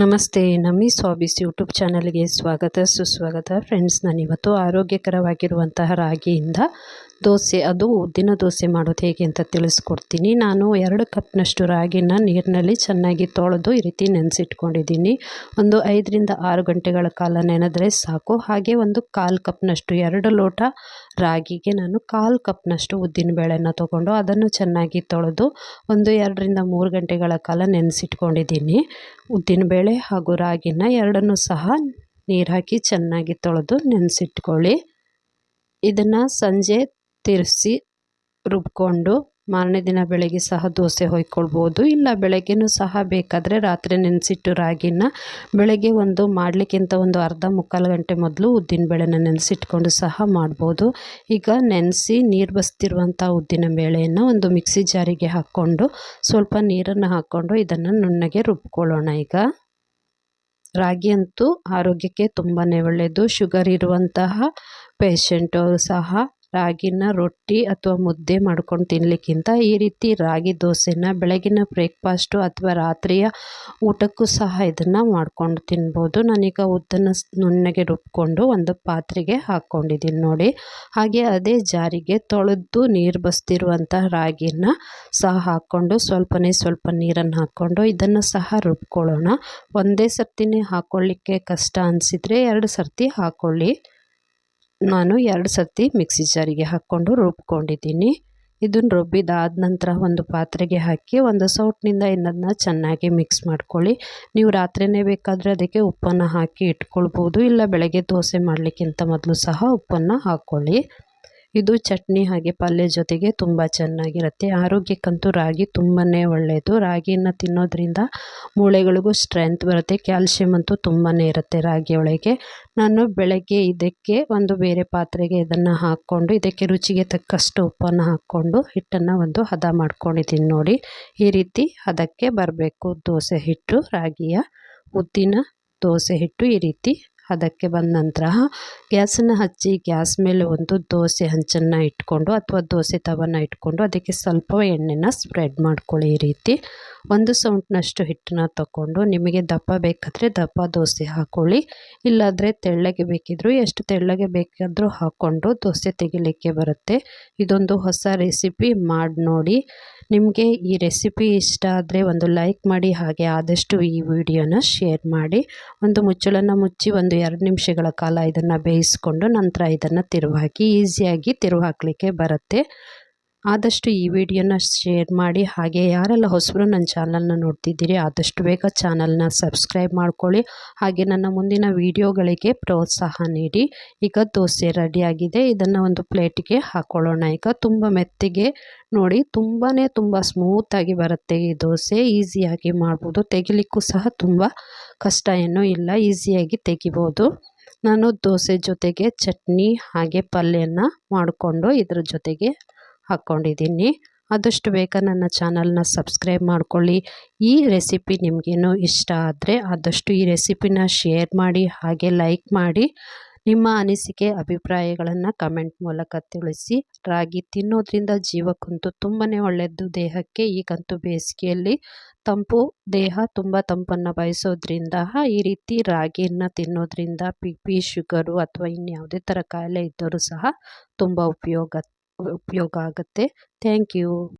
ನಮಸ್ತೆ ನಮ್ಮಿ ಸ್ವಾಬೀಸ್ ಯೂಟ್ಯೂಬ್ ಚಾನಲ್ಗೆ ಸ್ವಾಗತ ಸುಸ್ವಾಗತ. ಫ್ರೆಂಡ್ಸ್ ನಾನಿವತ್ತು ಆರೋಗ್ಯಕರವಾಗಿರುವಂತಹ ರಾಗಿಯಿಂದ ದೋಸೆ, ಅದು ಉದ್ದಿನ ದೋಸೆ ಮಾಡೋದು ಹೇಗೆ ಅಂತ ತಿಳಿಸ್ಕೊಡ್ತೀನಿ. ನಾನು ಎರಡು ಕಪ್ನಷ್ಟು ರಾಗಿನ ನೀರಿನಲ್ಲಿ ಚೆನ್ನಾಗಿ ತೊಳೆದು ಈ ರೀತಿ ನೆನೆಸಿಟ್ಕೊಂಡಿದ್ದೀನಿ. ಒಂದು ಐದರಿಂದ ಆರು ಗಂಟೆಗಳ ಕಾಲ ನೆನೆದ್ರೆ ಸಾಕು. ಹಾಗೆ ಒಂದು ಕಾಲು ಕಪ್ನಷ್ಟು, ಎರಡು ಲೋಟ ರಾಗಿಗೆ ನಾನು ಕಾಲು ಕಪ್ನಷ್ಟು ಉದ್ದಿನ ಬೇಳೆನ ತೊಗೊಂಡು ಅದನ್ನು ಚೆನ್ನಾಗಿ ತೊಳೆದು ಒಂದು ಎರಡರಿಂದ ಮೂರು ಗಂಟೆಗಳ ಕಾಲ ನೆನೆಸಿಟ್ಕೊಂಡಿದ್ದೀನಿ. ಉದ್ದಿನಬೇಳೆ ಹಾಗೂ ರಾಗಿನ ಎರಡನ್ನು ಸಹ ನೀರು ಹಾಕಿ ಚೆನ್ನಾಗಿ ತೊಳೆದು ನೆನೆಸಿಟ್ಕೊಳ್ಳಿ. ಇದನ್ನು ಸಂಜೆ ತಿರ್ಸಿ ರುಬ್ಕೊಂಡು ಮಾರನೇ ದಿನ ಬೆಳಗ್ಗೆ ಸಹ ದೋಸೆ ಹೊಯ್ಕೊಳ್ಬೋದು. ಇಲ್ಲ, ಬೆಳಗ್ಗೆನೂ ಸಹ ಬೇಕಾದರೆ ರಾತ್ರಿ ನೆನೆಸಿಟ್ಟು ರಾಗಿನ ಬೆಳಗ್ಗೆ ಒಂದು ಮಾಡಲಿಕ್ಕಿಂತ ಒಂದು ಅರ್ಧ ಮುಕ್ಕಾಲು ಗಂಟೆ ಮೊದಲು ಉದ್ದಿನ ಬೇಳೆನ ನೆನೆಸಿಟ್ಕೊಂಡು ಸಹ ಮಾಡ್ಬೋದು. ಈಗ ನೆನೆಸಿ ನೀರು ಬಸ್ತಿರುವಂಥ ಉದ್ದಿನ ಬೇಳೆಯನ್ನು ಒಂದು ಮಿಕ್ಸಿ ಜಾರಿಗೆ ಹಾಕ್ಕೊಂಡು ಸ್ವಲ್ಪ ನೀರನ್ನು ಹಾಕ್ಕೊಂಡು ಇದನ್ನು ನುಣ್ಣಗೆ ರುಬ್ಕೊಳ್ಳೋಣ ಈಗ. ರಾಗಿ ಅಂತೂ ಆರೋಗ್ಯಕ್ಕೆ ತುಂಬಾ ಒಳ್ಳೆಯದು ಶುಗರ್ ಇರುವಂತಹ ಪೇಷಂಟವರು ಸಹ ರಾಗಿನ ರೊಟ್ಟಿ ಅಥವಾ ಮುದ್ದೆ ಮಾಡ್ಕೊಂಡು ತಿನ್ನಲಿಕ್ಕಿಂತ ಈ ರೀತಿ ರಾಗಿ ದೋಸೆನ ಬೆಳಗಿನ ಬ್ರೇಕ್ಫಾಸ್ಟು ಅಥವಾ ರಾತ್ರಿಯ ಊಟಕ್ಕೂ ಸಹ ಇದನ್ನು ಮಾಡ್ಕೊಂಡು ತಿನ್ಬೋದು. ನಾನೀಗ ಉದ್ದನ್ನು ನುಣ್ಣಗೆ ರುಬ್ಕೊಂಡು ಒಂದು ಪಾತ್ರೆಗೆ ಹಾಕ್ಕೊಂಡಿದ್ದೀನಿ ನೋಡಿ. ಹಾಗೆ ಅದೇ ಜಾರಿಗೆ ತೊಳೆದು ನೀರು ಬಸ್ತಿರುವಂಥ ರಾಗಿನ ಸಹ ಹಾಕ್ಕೊಂಡು ಸ್ವಲ್ಪನೇ ಸ್ವಲ್ಪ ನೀರನ್ನು ಹಾಕ್ಕೊಂಡು ಇದನ್ನು ಸಹ ರುಬ್ಕೊಳ್ಳೋಣ. ಒಂದೇ ಸರ್ತಿನೇ ಹಾಕ್ಕೊಳ್ಳಿಕ್ಕೆ ಕಷ್ಟ ಅನಿಸಿದರೆ ಎರಡು ಸರ್ತಿ ಹಾಕ್ಕೊಳ್ಳಿ ನಾನು ಎರಡು ಸರ್ತಿ ಮಿಕ್ಸಿ ಜಾರಿಗೆ ಹಾಕ್ಕೊಂಡು ರುಬ್ಕೊಂಡಿದ್ದೀನಿ. ಇದನ್ನು ರುಬ್ಬಿದಾದ ನಂತರ ಒಂದು ಪಾತ್ರೆಗೆ ಹಾಕಿ ಒಂದು ಸೌಟ್ನಿಂದ ಇನ್ನದನ್ನ ಚೆನ್ನಾಗಿ ಮಿಕ್ಸ್ ಮಾಡ್ಕೊಳ್ಳಿ. ನೀವು ರಾತ್ರಿಯೇ ಬೇಕಾದರೆ ಅದಕ್ಕೆ ಉಪ್ಪನ್ನು ಹಾಕಿ ಇಟ್ಕೊಳ್ಬೋದು, ಇಲ್ಲ ಬೆಳಗ್ಗೆ ದೋಸೆ ಮಾಡಲಿಕ್ಕಿಂತ ಮೊದಲು ಸಹ ಉಪ್ಪನ್ನು ಹಾಕ್ಕೊಳ್ಳಿ. ಇದು ಚಟ್ನಿ ಹಾಗೆ ಪಲ್ಯ ಜೊತೆಗೆ ತುಂಬ ಚೆನ್ನಾಗಿರುತ್ತೆ. ಆರೋಗ್ಯಕ್ಕಂತೂ ರಾಗಿ ತುಂಬಾ ಒಳ್ಳೆಯದು ರಾಗಿಯನ್ನು ತಿನ್ನೋದ್ರಿಂದ ಮೂಳೆಗಳಿಗೂ ಸ್ಟ್ರೆಂತ್ ಬರುತ್ತೆ. ಕ್ಯಾಲ್ಶಿಯಮ್ ಅಂತೂ ತುಂಬಾ ಇರುತ್ತೆ ರಾಗಿ ನಾನು ಬೆಳಗ್ಗೆ ಇದಕ್ಕೆ ಒಂದು ಬೇರೆ ಪಾತ್ರೆಗೆ ಇದನ್ನು ಹಾಕ್ಕೊಂಡು, ಇದಕ್ಕೆ ರುಚಿಗೆ ತಕ್ಕಷ್ಟು ಉಪ್ಪನ್ನು ಹಾಕ್ಕೊಂಡು, ಹಿಟ್ಟನ್ನು ಒಂದು ಹದ ಮಾಡ್ಕೊಂಡಿದ್ದೀನಿ ನೋಡಿ. ಈ ರೀತಿ ಹದಕ್ಕೆ ಬರಬೇಕು. ದೋಸೆ ಹಿಟ್ಟು, ರಾಗಿಯ ಉದ್ದಿನ ದೋಸೆ ಹಿಟ್ಟು ಈ ರೀತಿ ಅದಕ್ಕೆ ಬಂದ ನಂತರ ಗ್ಯಾಸನ್ನು ಹಚ್ಚಿ ಗ್ಯಾಸ್ ಮೇಲೆ ಒಂದು ದೋಸೆ ಹಂಚನ್ನು ಇಟ್ಕೊಂಡು ಅಥವಾ ದೋಸೆ ತವನ ಇಟ್ಕೊಂಡು ಅದಕ್ಕೆ ಸ್ವಲ್ಪ ಎಣ್ಣೆನ ಸ್ಪ್ರೆಡ್ ಮಾಡ್ಕೊಳ್ಳಿ ಈ ರೀತಿ. ಒಂದು ಸೌಂಟ್ನಷ್ಟು ಹಿಟ್ಟನ್ನ ತಗೊಂಡು ನಿಮಗೆ ದಪ್ಪ ಬೇಕಾದರೆ ದಪ್ಪ ದೋಸೆ ಹಾಕ್ಕೊಳ್ಳಿ ಇಲ್ಲಾದರೆ ತೆಳ್ಳಗೆ ಬೇಕಿದ್ದರೂ ಎಷ್ಟು ತೆಳ್ಳಗೆ ಬೇಕಾದರೂ ಹಾಕ್ಕೊಂಡು ದೋಸೆ ತೆಗಿಲಿಕ್ಕೆ ಬರುತ್ತೆ. ಇದೊಂದು ಹೊಸ ರೆಸಿಪಿ ಮಾಡಿ ನೋಡಿ. ನಿಮಗೆ ಈ ರೆಸಿಪಿ ಇಷ್ಟ ಆದರೆ ಒಂದು ಲೈಕ್ ಮಾಡಿ, ಹಾಗೆ ಆದಷ್ಟು ಈ ವಿಡಿಯೋನ ಶೇರ್ ಮಾಡಿ. ಒಂದು ಮುಚ್ಚಳನ್ನು ಮುಚ್ಚಿ, ಒಂದು ಎರಡು ನಿಮಿಷಗಳ ಕಾಲ ಇದನ್ನು ಬೇಯಿಸ್ಕೊಂಡು ನಂತರ ಇದನ್ನು ತಿರುವು ಹಾಕಿ ಈಸಿಯಾಗಿ ತಿರುವು ಹಾಕಲಿಕ್ಕೆ ಬರುತ್ತೆ. ಆದಷ್ಟು ಈ ವಿಡಿಯೋನ ಶೇರ್ ಮಾಡಿ. ಹಾಗೆ ಯಾರೆಲ್ಲ ಹೊಸಬರು ನನ್ನ ಚಾನಲ್ನ ನೋಡ್ತಿದ್ದೀರಿ, ಆದಷ್ಟು ಬೇಗ ಚಾನಲ್ನ ಸಬ್ಸ್ಕ್ರೈಬ್ ಮಾಡ್ಕೊಳ್ಳಿ. ಹಾಗೆ ನನ್ನ ಮುಂದಿನ ವಿಡಿಯೋಗಳಿಗೆ ಪ್ರೋತ್ಸಾಹ ನೀಡಿ. ಈಗ ದೋಸೆ ರೆಡಿಯಾಗಿದೆ. ಇದನ್ನು ಒಂದು ಪ್ಲೇಟಿಗೆ ಹಾಕ್ಕೊಳ್ಳೋಣ ಈಗ ತುಂಬ ಮೆತ್ತಿಗೆ ನೋಡಿ ತುಂಬಾ ತುಂಬ ಸ್ಮೂತಾಗಿ ಬರುತ್ತೆ ಈ ದೋಸೆ. ಈಸಿಯಾಗಿ ಮಾಡ್ಬೋದು. ತೆಗಿಲಿಕ್ಕೂ ಸಹ ತುಂಬ ಕಷ್ಟ ಏನೂ ಇಲ್ಲ. ಈಸಿಯಾಗಿ ತೆಗಿಬೋದು. ನಾನು ದೋಸೆ ಜೊತೆಗೆ ಚಟ್ನಿ ಹಾಗೆ ಪಲ್ಯನ ಮಾಡಿಕೊಂಡು ಇದ್ರ ಜೊತೆಗೆ ಹಾಕ್ಕೊಂಡಿದ್ದೀನಿ ಆದಷ್ಟು ಬೇಗ ನನ್ನ ಚಾನಲ್ನ ಸಬ್ಸ್ಕ್ರೈಬ್ ಮಾಡ್ಕೊಳ್ಳಿ. ಈ ರೆಸಿಪಿ ನಿಮಗೇನು ಇಷ್ಟ ಆದರೆ ಆದಷ್ಟು ಈ ರೆಸಿಪಿನ ಶೇರ್ ಮಾಡಿ, ಹಾಗೆ ಲೈಕ್ ಮಾಡಿ. ನಿಮ್ಮ ಅನಿಸಿಕೆ, ಅಭಿಪ್ರಾಯಗಳನ್ನು ಕಮೆಂಟ್ ಮೂಲಕ ತಿಳಿಸಿ. ರಾಗಿ ತಿನ್ನೋದ್ರಿಂದ ಜೀವಕ್ಕಂತೂ ತುಂಬಾ ಒಳ್ಳೆಯದು ದೇಹಕ್ಕೆ ಈಗಂತೂ ಬೇಸಿಗೆಯಲ್ಲಿ ತಂಪು, ದೇಹ ತುಂಬ ತಂಪನ್ನು ಬಯಸೋದ್ರಿಂದ, ಈ ರೀತಿ ರಾಗಿಯನ್ನು ತಿನ್ನೋದ್ರಿಂದ ಪಿ ಪಿ ಶುಗರು ಅಥವಾ ಇನ್ಯಾವುದೇ ಥರ ಕಾಯಿಲೆ ಇದ್ದರೂ ಸಹ ತುಂಬ ಉಪಯೋಗ ಉಪಯೋಗ ಆಗುತ್ತೆ. Thank you.